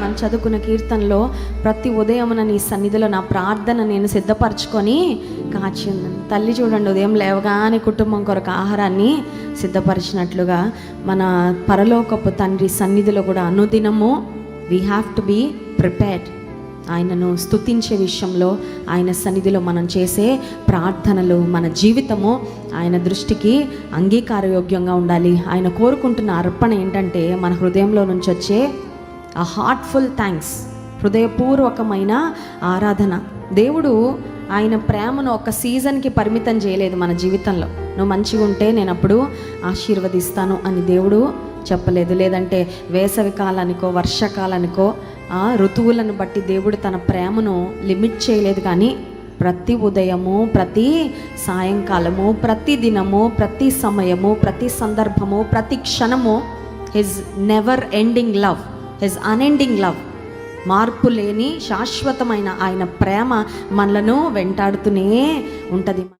మనం చదువుకున్న కీర్తనలో ప్రతి ఉదయమున నీ సన్నిధిలో నా ప్రార్థన నేను సిద్ధపరచుకొని కాచి ఉన్నాను తల్లి చూడండి ఉదయం లేవగానే కుటుంబం కొరకు ఆహారాన్ని సిద్ధపరిచినట్లుగా మన పరలోకపు తండ్రి సన్నిధిలో కూడా అనుదినము we have to be prepared ఆయనను స్తుతించే విషయంలో ఆయన సన్నిధిలో మనం చేసే ప్రార్థనలు మన జీవితము ఆయన దృష్టికి అంగీకారయోగ్యంగా ఉండాలి. ఆయన కోరుకుంటున్న అర్పణ ఏంటంటే మన హృదయంలో నుంచి వచ్చే ఆ హార్ట్ఫుల్ థ్యాంక్స్ హృదయపూర్వకమైన ఆరాధన. దేవుడు ఆయన ప్రేమను ఒక సీజన్కి పరిమితం చేయలేదు మన జీవితంలో. నువ్వు మంచిగా ఉంటే నేను అప్పుడు ఆశీర్వదిస్తాను అని దేవుడు చెప్పలేదు. లేదంటే వేసవి కాలానికో వర్షకాలానికో ఆ ఋతువులను బట్టి దేవుడు తన ప్రేమను లిమిట్ చేయలేదు. కానీ ప్రతి ఉదయము ప్రతి సాయంకాలము ప్రతి దినము ప్రతి సమయము ప్రతి సందర్భము ప్రతి క్షణము his never ending love his unending love మార్పు లేని శాశ్వతమైన ఆయన ప్రేమ మనలను వెంటాడుతూనే ఉంటుంది.